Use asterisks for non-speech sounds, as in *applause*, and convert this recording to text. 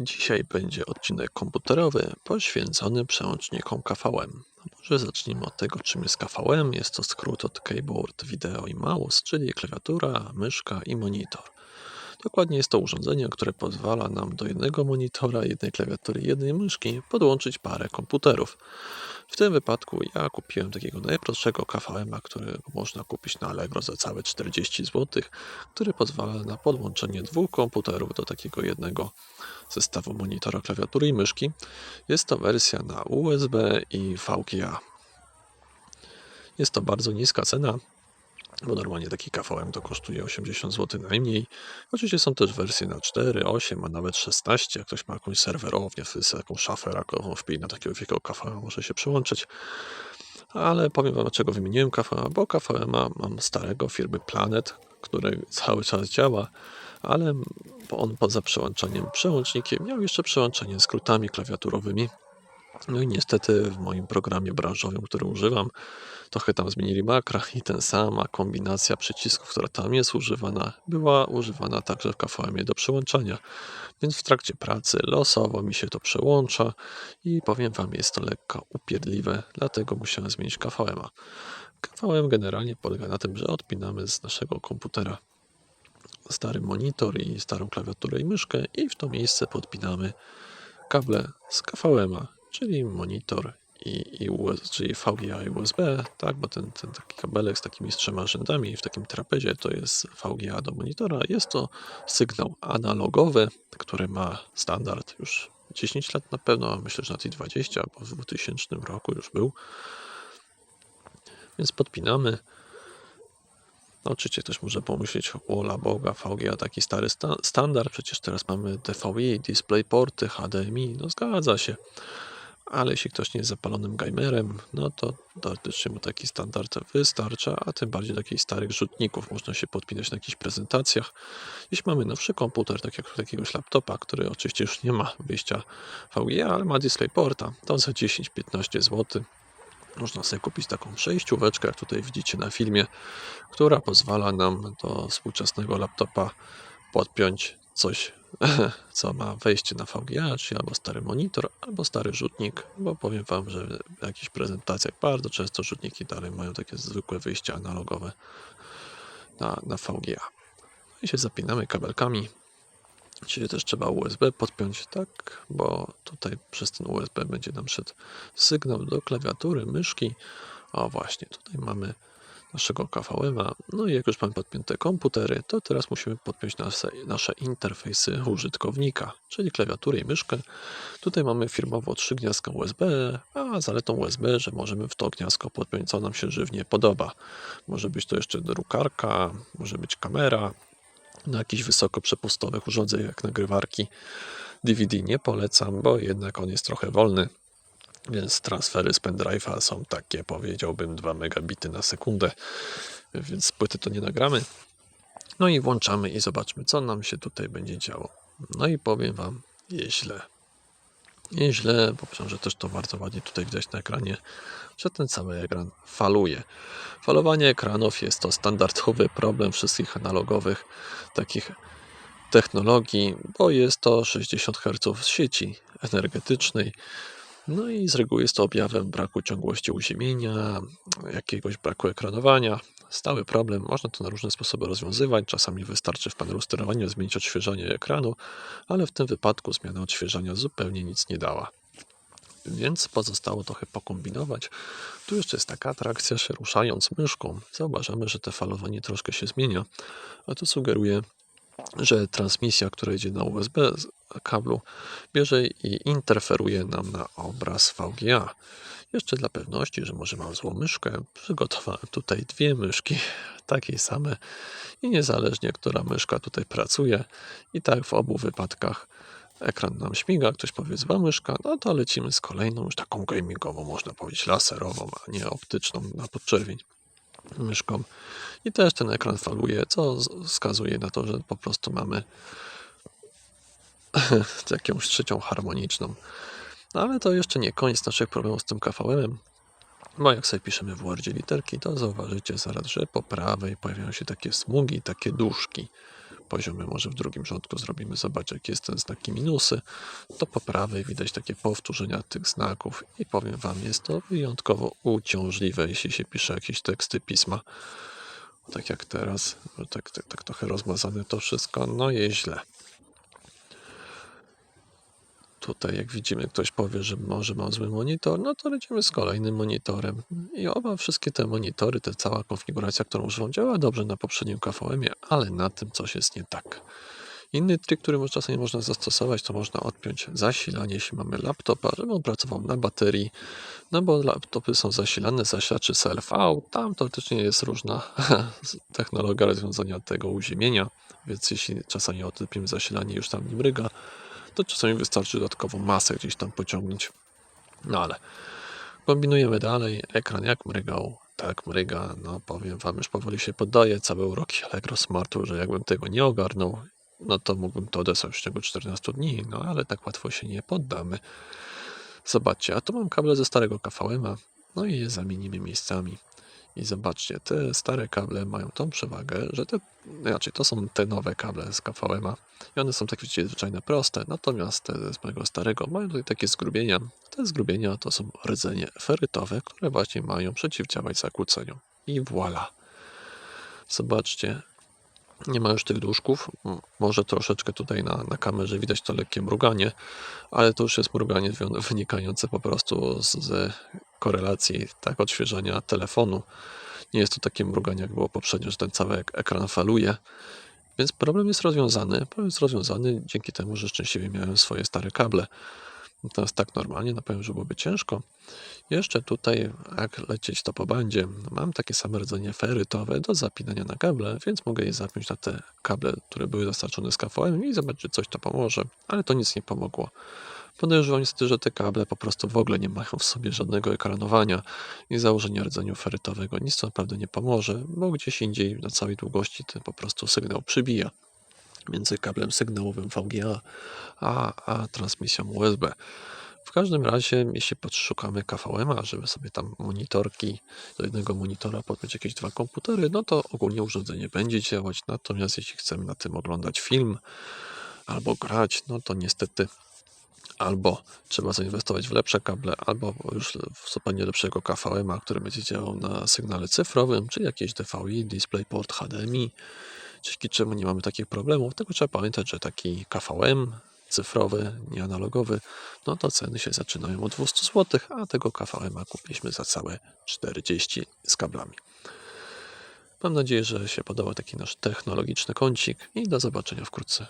Dzisiaj będzie odcinek komputerowy poświęcony przełącznikom KVM. Może zacznijmy od tego, czym jest KVM. Jest to skrót od Keyboard Video i Mouse, czyli klawiatura, myszka i monitor. Dokładnie jest to urządzenie, które pozwala nam do jednego monitora, jednej klawiatury jednej myszki podłączyć parę komputerów. W tym wypadku ja kupiłem takiego najprostszego KVM-a, który można kupić na Allegro za całe 40 zł, który pozwala na podłączenie dwóch komputerów do takiego jednego zestawu monitora, klawiatury i myszki. Jest to wersja na USB i VGA. Jest to bardzo niska cena, bo normalnie taki KVM to kosztuje 80 zł najmniej. Oczywiście są też wersje na 4, 8, a nawet 16. Jak ktoś ma jakąś serwerownię, wtedy taką szafę rakową wpij na takiego wielkiego KVM może się przyłączyć. Ale powiem Wam, dlaczego wymieniłem KVM, bo KVM mam starego firmy Planet, który cały czas działa, ale on poza przełączeniem przełącznikiem miał jeszcze przełączenie skrótami klawiaturowymi. No i niestety w moim programie branżowym, który używam, trochę tam zmienili makra i ten sama kombinacja przycisków, która tam jest używana, była używana także w KVM do przełączania. Więc w trakcie pracy losowo mi się to przełącza i powiem Wam, jest to lekko upierdliwe, dlatego musiałem zmienić KVM-a. KVM generalnie polega na tym, że odpinamy z naszego komputera stary monitor i starą klawiaturę i myszkę i w to miejsce podpinamy kable z KVM-a, czyli monitor i, i US, czyli VGA i USB, tak, bo ten, ten taki kabelek z takimi trzema rzędami w takim trapezie to jest VGA do monitora. Jest to sygnał analogowy, który ma standard już 10 lat na pewno, a myślę, że na tej 20, bo w 2000 roku już był. Więc podpinamy. No, oczywiście ktoś może pomyśleć, ola Boga, VGA taki stary sta standard, przecież teraz mamy DVI, DisplayPorty, HDMI, no zgadza się. Ale jeśli ktoś nie jest zapalonym gamerem, no to teoretycznie mu taki standard wystarcza, a tym bardziej takich starych rzutników można się podpinać na jakichś prezentacjach. Jeśli mamy nowszy komputer, tak jak jakiegoś laptopa, który oczywiście już nie ma wyjścia VGA, ale ma DisplayPorta, to za 10-15 zł można sobie kupić taką przejścióweczkę, jak tutaj widzicie na filmie, która pozwala nam do współczesnego laptopa podpiąć coś, *laughs* co ma wejście na VGA, czyli albo stary monitor, albo stary rzutnik, bo powiem Wam, że w jakichś prezentacjach bardzo często rzutniki dalej mają takie zwykłe wyjście analogowe na, na VGA. No I się zapinamy kabelkami. Czyli też trzeba USB podpiąć, tak, bo tutaj przez ten USB będzie nam szedł sygnał do klawiatury, myszki. O właśnie, tutaj mamy naszego KVM-a. No i jak już mamy podpięte komputery, to teraz musimy podpiąć nasze, nasze interfejsy użytkownika, czyli klawiaturę i myszkę. Tutaj mamy firmowo trzy gniazdka USB, a zaletą USB, że możemy w to gniazdko podpiąć, co nam się żywnie podoba. Może być to jeszcze drukarka, może być kamera, na jakichś wysoko przepustowych urządzeń jak nagrywarki. DVD nie polecam, bo jednak on jest trochę wolny, więc transfery z pendrive'a są takie, powiedziałbym, 2 megabity na sekundę, więc płyty to nie nagramy. No i włączamy i zobaczmy, co nam się tutaj będzie działo. No i powiem Wam, jest źle. Jest źle, bo myślę, że też to bardzo ładnie tutaj widać na ekranie, że ten cały ekran faluje. Falowanie ekranów jest to standardowy problem wszystkich analogowych takich technologii, bo jest to 60 Hz sieci energetycznej. No i z reguły jest to objawem braku ciągłości uziemienia, jakiegoś braku ekranowania. Stały problem, można to na różne sposoby rozwiązywać. Czasami wystarczy w panelu sterowania zmienić odświeżanie ekranu, ale w tym wypadku zmiana odświeżania zupełnie nic nie dała. Więc pozostało trochę pokombinować. Tu jeszcze jest taka atrakcja, że ruszając myszką zauważamy, że te falowanie troszkę się zmienia, a to sugeruje, że transmisja, która idzie na USB kablu, bierze i interferuje nam na obraz VGA. Jeszcze dla pewności, że może mam złą myszkę, przygotowałem tutaj dwie myszki, takie same i niezależnie, która myszka tutaj pracuje, i tak w obu wypadkach ekran nam śmiga, ktoś powie zła myszka, no to lecimy z kolejną, już taką gamingową, można powiedzieć laserową, a nie optyczną na podczerwień myszką. I też ten ekran faluje, co wskazuje na to, że po prostu mamy *laughs* jakąś trzecią harmoniczną. No ale to jeszcze nie koniec naszych problemów z tym KVM-em. Bo jak sobie piszemy w Wordzie literki, to zauważycie zaraz, że po prawej pojawiają się takie smugi, takie duszki. Poziomy może w drugim rządku zrobimy. Zobacz, jakie jest ten znaki minusy. To po prawej widać takie powtórzenia tych znaków i powiem Wam, jest to wyjątkowo uciążliwe, jeśli się pisze jakieś teksty pisma. Tak jak teraz, tak, tak, tak trochę rozmazane to wszystko, no jest źle. Tutaj, jak widzimy, ktoś powie, że może ma zły monitor, no to lecimy z kolejnym monitorem. I oba wszystkie te monitory, ta cała konfiguracja, którą używam, działa dobrze na poprzednim KVM-ie, ale na tym coś jest nie tak. Inny trik, który czasami można zastosować, to można odpiąć zasilanie, jeśli mamy laptopa, żeby on pracował na baterii, no bo laptopy są zasilane, zasilaczy CLV, tam teoretycznie jest różna *laughs* technologia rozwiązania tego uziemienia, więc jeśli czasami odpimy zasilanie już tam nie mryga, to czasami wystarczy dodatkową masę gdzieś tam pociągnąć. No ale kombinujemy dalej. Ekran jak mrygał, tak mryga. No powiem Wam, już powoli się poddaje. Całe uroki Allegro Smartu, że jakbym tego nie ogarnął, no to mógłbym to odesłać w ciągu 14 dni. No ale tak łatwo się nie poddamy. Zobaczcie, a tu mam kable ze starego KVM-a. No i je zamienimy miejscami. I zobaczcie, te stare kable mają tą przewagę, że te, znaczy to są te nowe kable z KVM-a i one są tak widzicie zwyczajne proste, natomiast te z mojego starego mają tutaj takie zgrubienia. Te zgrubienia to są rdzenie ferytowe, które właśnie mają przeciwdziałać zakłóceniom. I voilà. Zobaczcie, nie ma już tych dłużków. M- Może troszeczkę tutaj na, na kamerze widać to lekkie mruganie, ale to już jest mruganie wynikające po prostu z, z korelacji tak odświeżania telefonu. Nie jest to takie mruganie, jak było poprzednio, że ten cały ek- ekran faluje. Więc problem jest rozwiązany. Problem jest rozwiązany dzięki temu, że szczęśliwie miałem swoje stare kable. Natomiast tak normalnie na pewno, że byłoby ciężko. Jeszcze tutaj, jak lecieć to po bandzie, mam takie same rdzenie ferytowe do zapinania na kable, więc mogę je zapiąć na te kable, które były dostarczone z KVM i zobaczyć, czy coś to pomoże. Ale to nic nie pomogło. Podejrzewam niestety, że te kable po prostu w ogóle nie mają w sobie żadnego ekranowania i założenia rdzenia ferytowego nic to naprawdę nie pomoże, bo gdzieś indziej na całej długości ten po prostu sygnał przybija między kablem sygnałowym VGA a, a transmisją USB. W każdym razie, jeśli podszukamy KVM-a, żeby sobie tam monitorki do jednego monitora podpiąć jakieś dwa komputery, no to ogólnie urządzenie będzie działać. Natomiast jeśli chcemy na tym oglądać film albo grać, no to niestety albo trzeba zainwestować w lepsze kable, albo już w zupełnie lepszego KVM-a, który będzie działał na sygnale cyfrowym, czy jakieś DVI, DisplayPort, HDMI. Dzięki czemu nie mamy takich problemów. Tylko trzeba pamiętać, że taki KVM cyfrowy, nie analogowy, no to ceny się zaczynają od 200 zł, a tego KVM-a kupiliśmy za całe 40 z kablami. Mam nadzieję, że się podobał taki nasz technologiczny kącik i do zobaczenia wkrótce.